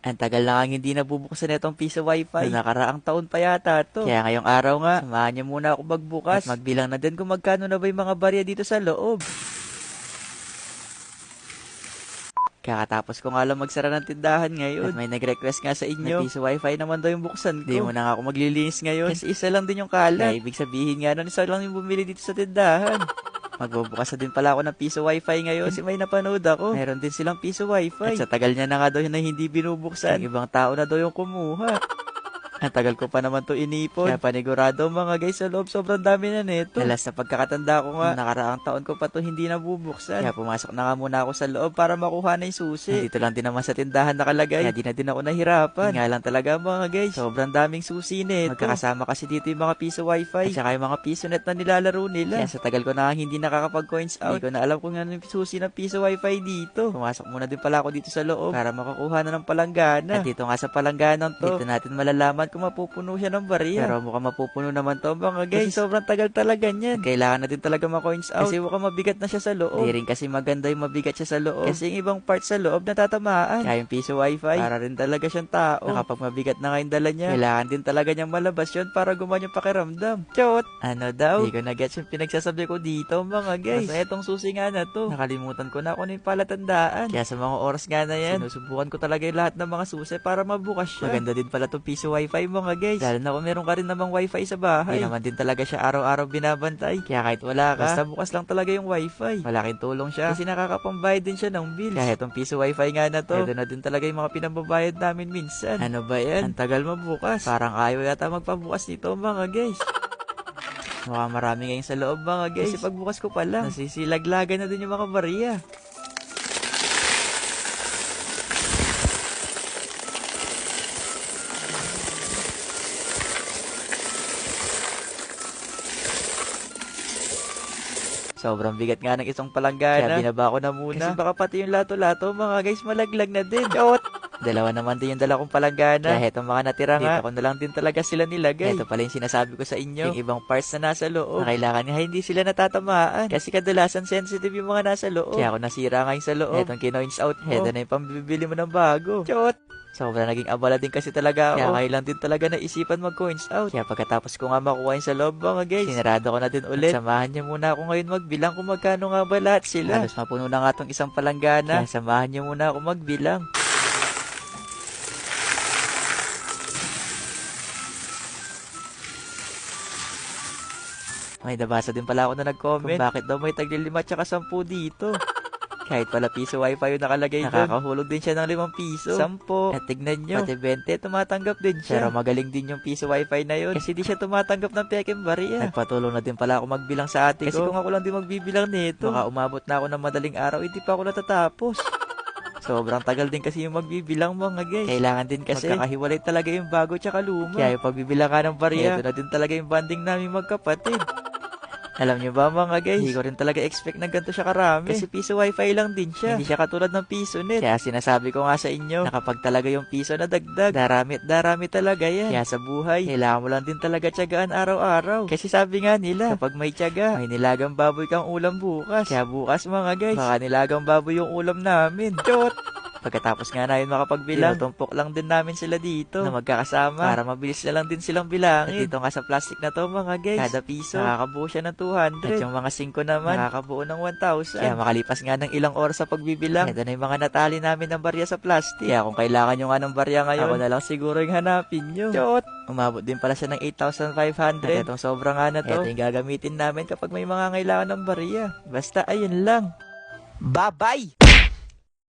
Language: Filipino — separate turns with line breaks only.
Ang tagal na nga hindi nabubuksan itong piso wifi. Na nakaraang taon pa yata to. Kaya ngayong araw nga, samahan niyo muna ako magbukas. At magbilang na din kung magkano na ba yung mga barya dito sa loob. Kakatapos ko nga lang magsara ng tindahan ngayon. At may nag-request nga sa inyo. Na piso wifi naman daw yung buksan ko. Di mo na nga ako maglilinis ngayon. Kasi isa lang din yung kalat. Kaya ibig sabihin nga nun, isa lang yung bumili dito sa tindahan. Magbubukas na din pala ako ng piso wifi ngayon kasi may napanood ako. Meron din silang piso wifi. At sa tagal niya na nga daw yun na hindi binubuksan. Ibang tao na daw yung kumuha. Ang tagal ko pa naman to inipon. Kaya panigurado mga guys sa loob sobrang dami na nito. Dalas sa pagkakatanda ko nga, nakaraang taon ko pa to hindi nabubuksan. Kaya pumasok na nga muna ako sa loob para makuha na yung susi. Dito lang din naman sa tindahan nakalagay. Kaya di na din ako nahirapan. Yun nga lang talaga mga guys. Sobrang daming susi nito. Magkakasama kasi dito yung mga piso wifi. At saka yung mga piso net na nilalaro nila. Kaya sa tagal ko na hindi nakakapag coins out. Hindi ko na alam kung ano yung susi ng piso wifi dito. Pumasok muna din pala ako dito sa loob para makakuha na ng palanggana. At dito nga sa palangganang to, dito natin malalaman kung mapupuno siya ng barya. Pero mukhang mapupuno naman to mga guys. Kasi sobrang tagal talaga niyan. Kailangan na din talaga ma-coins out. Kasi mukhang mabigat na siya sa loob. Hindi rin kasi maganda yung mabigat siya sa loob. Kasi yung ibang parts sa loob natatamaan. Kaya yung piso wifi, para rin talaga siyang tao. Na kapag mabigat na nga yung dala niya, kailangan din talaga niyang malabas yun para gumawa yung pakiramdam. Chot! Ano daw? Hindi ko na gets yung pinagsasabi ko dito mga guys. Basta itong susi nga na to. Nakalimutan ko na kung ano yung palatandaan. Kaya sa mga oras nga na yan, sinusubukan ko talaga yung lahat ng mga susi para mabukas siya. Maganda din pala itong piso wifi mga guys. Lalo na kung meron ka rin namang wifi sa bahay. Hindi naman din talaga siya araw-araw binabantay. Kaya kahit wala ka, basta bukas lang talaga yung wifi. Malaking tulong siya kasi nakakapambayad din siya ng bills. Kaya itong piso wifi nga na to, ito na din talaga yung mga pinambabayad namin minsan. Ano ba yan? Ang tagal mabukas. Parang ayaw yata magpabukas nito mga guys. Mukhang marami ngayon sa loob mga guys. Kasi pagbukas ko pa lang, nasisilaglagan na din yung mga bariya. Sobrang bigat nga ng isang palanggana. Kaya binaba ko na muna. Kasi baka pati yung lato-lato, mga guys, malaglag na din. Chot! Dalawa naman din yung dala kong palanggana. Kaya itong mga natira nga, dito ko na lang din talaga sila nilagay. Ito pala yung sinasabi ko sa inyo. Yung ibang parts na nasa loob. Na kailangan nga hindi sila natatamaan. Kasi kadalasan sensitive yung mga nasa loob. Kaya ako nasira ngayon sa loob. Itong kinoins out mo. Ito na yung pambibili mo ng bago. Chot! Sobrang naging abala din kasi talaga ako. Kaya lang din talaga naisipan mag-coins out. Kaya pagkatapos ko nga makuha yun sa loob mga guys, sinarado ko na din ulit. At samahan niyo muna ako ngayon magbilang kung magkano nga ba lahat sila. Halos mapuno na nga tong isang palanggana. Kaya samahan niyo muna ako magbilang. May nabasa din pala ako na nag-comment kung bakit daw may tagli lima tsaka sampu dito. Kahit pala piso wifi yung nakalagay doon. Nakakahulog din siya ng limang piso. Sampo. At tignan nyo. Pati 20, tumatanggap din siya. Pero magaling din yung piso wifi na yun. Kasi di siya tumatanggap ng peking bariya. Nagpatulong na din pala ako magbilang sa ate ko. Kasi kung ako lang din magbibilang nito, baka umabot na ako ng madaling araw, hindi pa ako natatapos. Sobrang tagal din kasi yung magbibilang mga guys. Kailangan din kasi magkakahiwalay talaga yung bago tsaka luma. Kaya yung pagbibilang ka ng bariya, ito na din talaga yung banding namin magkapatid. Alam niyo ba mga guys, hindi ko rin talaga expect na ganito siya karami. Kasi piso wifi lang din siya. Hindi siya katulad ng piso net. Kaya sinasabi ko nga sa inyo, na kapag talaga yung piso na dagdag, darami at darami talaga yan. Kaya sa buhay, kailangan mo lang din talaga tiyagaan araw-araw. Kasi sabi nga nila, kapag may tiyaga, may nilagang baboy kang ulam bukas. Kaya bukas mga guys, baka nilagang baboy yung ulam namin. Chot! Pagkatapos nga namin makapagbilang, tumpok lang din namin sila dito na magkakasama para mabilis na lang din silang bilangin. At dito nga sa plastic na to mga guys, kada piso nakakabuo siya ng 200. At yung mga 5 naman, nakakabuo ng 1,000. Kaya makalipas nga ng ilang oras sa pagbibilang, ito na yung mga natali namin ng barya sa plastic. Kaya kung kailangan nyo nga ng barya ngayon, ako na lang siguro yung hanapin nyo. Chot! Umabot din pala siya ng 8,500. At itong sobrang nga na to, ito yung gagamitin namin kapag may mga kailangan ng barya. Basta ayun lang. Bye-bye!